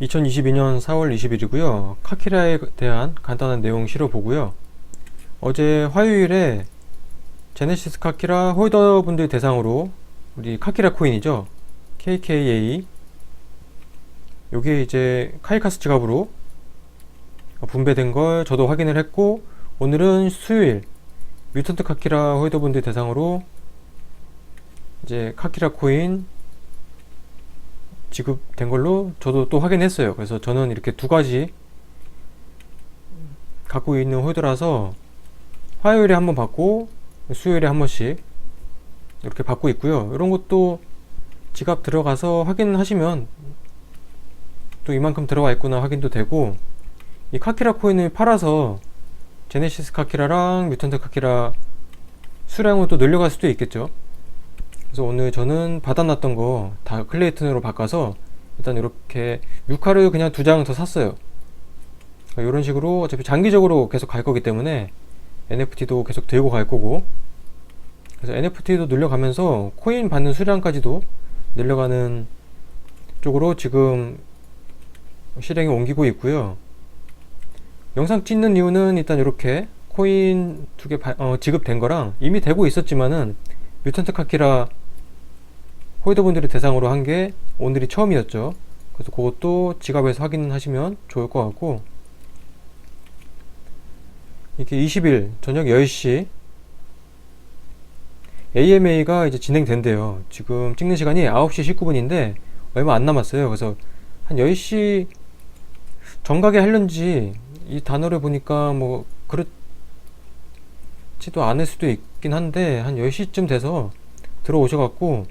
2022년 4월 20일이고요. 카키라에 대한 간단한 내용 실어보고요. 어제 화요일에 제네시스 카키라 홀더분들 대상으로 우리 카키라 코인이죠. KKA 요게 이제 카이카스 지갑으로 분배된 걸 저도 확인을 했고 오늘은 수요일 뮤턴트 카키라 홀더분들 대상으로 이제 카키라 코인 지급된 걸로 저도 또 확인했어요. 그래서 저는 이렇게 두 가지 갖고 있는 홀더라서 화요일에 한 번 받고 수요일에 한 번씩 이렇게 받고 있고요. 이런 것도 지갑 들어가서 확인하시면 또 이만큼 들어와 있구나 확인도 되고 이 카키라 코인을 팔아서 제네시스 카키라랑 뮤턴트 카키라 수량을 또 늘려갈 수도 있겠죠. 그래서 오늘 저는 받아놨던 거 다 클레이튼으로 바꿔서 일단 이렇게 6화를 그냥 두 장 더 샀어요. 이런 식으로 어차피 장기적으로 계속 갈 거기 때문에 NFT도 계속 들고 갈 거고 그래서 NFT도 늘려가면서 코인 받는 수량까지도 늘려가는 쪽으로 지금 실행에 옮기고 있고요. 영상 찍는 이유는 일단 이렇게 코인 두개 어, 지급된 거랑 이미 되고 있었지만은 뮤턴트 카키라 홀더분들이 대상으로 한 게 오늘이 처음이었죠. 그래서 그것도 지갑에서 확인하시면 좋을 것 같고 이게 20일 저녁 10시 AMA가 이제 진행된대요. 지금 찍는 시간이 9시 19분인데 얼마 안 남았어요. 그래서 한 10시 정각에 하려는지 이 단어를 보니까 뭐 그렇지도 않을 수도 있긴 한데 한 10시쯤 돼서 들어오셔갖고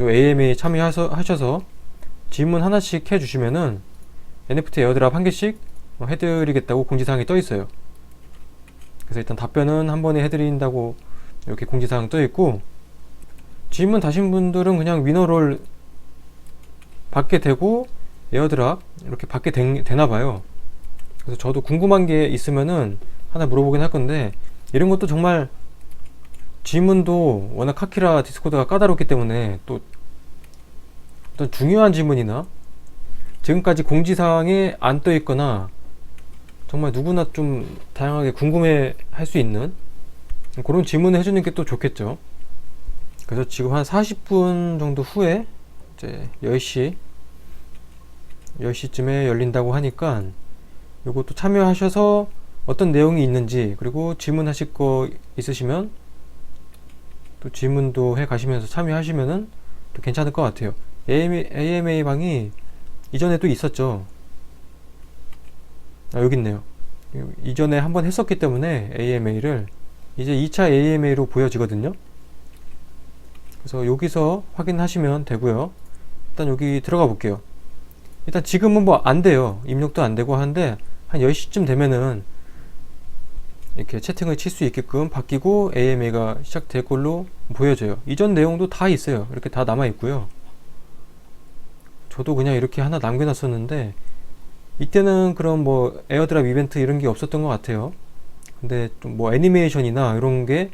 요 AMA 참여하셔서 질문 하나씩 해주시면은 NFT 에어드랍 한 개씩 해드리겠다고 공지사항이 떠 있어요. 그래서 일단 답변은 한 번에 해드린다고 이렇게 공지사항 떠 있고 질문 다신 분들은 그냥 위너를 받게 되고 에어드랍 이렇게 받게 되, 되나 봐요. 그래서 저도 궁금한 게 있으면은 하나 물어보긴 할 건데 이런 것도 정말 질문도 워낙 카키라 디스코드가 까다롭기 때문에 또 어떤 중요한 질문이나 지금까지 공지사항에 안 떠 있거나 정말 누구나 좀 다양하게 궁금해 할 수 있는 그런 질문을 해주는 게 또 좋겠죠. 그래서 지금 한 40분 정도 후에 이제 10시 10시쯤에 열린다고 하니까 요것도 참여하셔서 어떤 내용이 있는지 그리고 질문하실 거 있으시면 또 질문도 해 가시면서 참여하시면은 또 괜찮을 것 같아요. AMA, AMA 방이 이전에 또 있었죠. 아, 여기 있네요. 이전에 한번 했었기 때문에 AMA를 이제 2차 AMA로 보여지거든요. 그래서 여기서 확인하시면 되고요. 일단 여기 들어가 볼게요. 일단 지금은 뭐 안 돼요. 입력도 안 되고 하는데 한 10시쯤 되면은 이렇게 채팅을 칠 수 있게끔 바뀌고 AMA가 시작될 걸로 보여져요. 이전 내용도 다 있어요. 이렇게 다 남아 있고요. 저도 그냥 이렇게 하나 남겨놨었는데 이때는 그런 뭐 에어드랍 이벤트 이런 게 없었던 것 같아요. 근데 좀 뭐 애니메이션이나 이런 게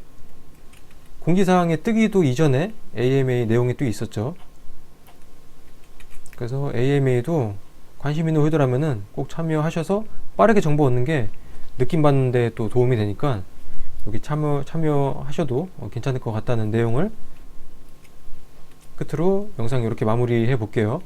공지사항에 뜨기도 이전에 AMA 내용이 또 있었죠. 그래서 AMA도 관심 있는 홀더라면은 꼭 참여하셔서 빠르게 정보 얻는 게 느낌 받는데 또 도움이 되니까 여기 참여 참여하셔도 어, 괜찮을 것 같다는 내용을 끝으로 영상 이렇게 마무리해 볼게요.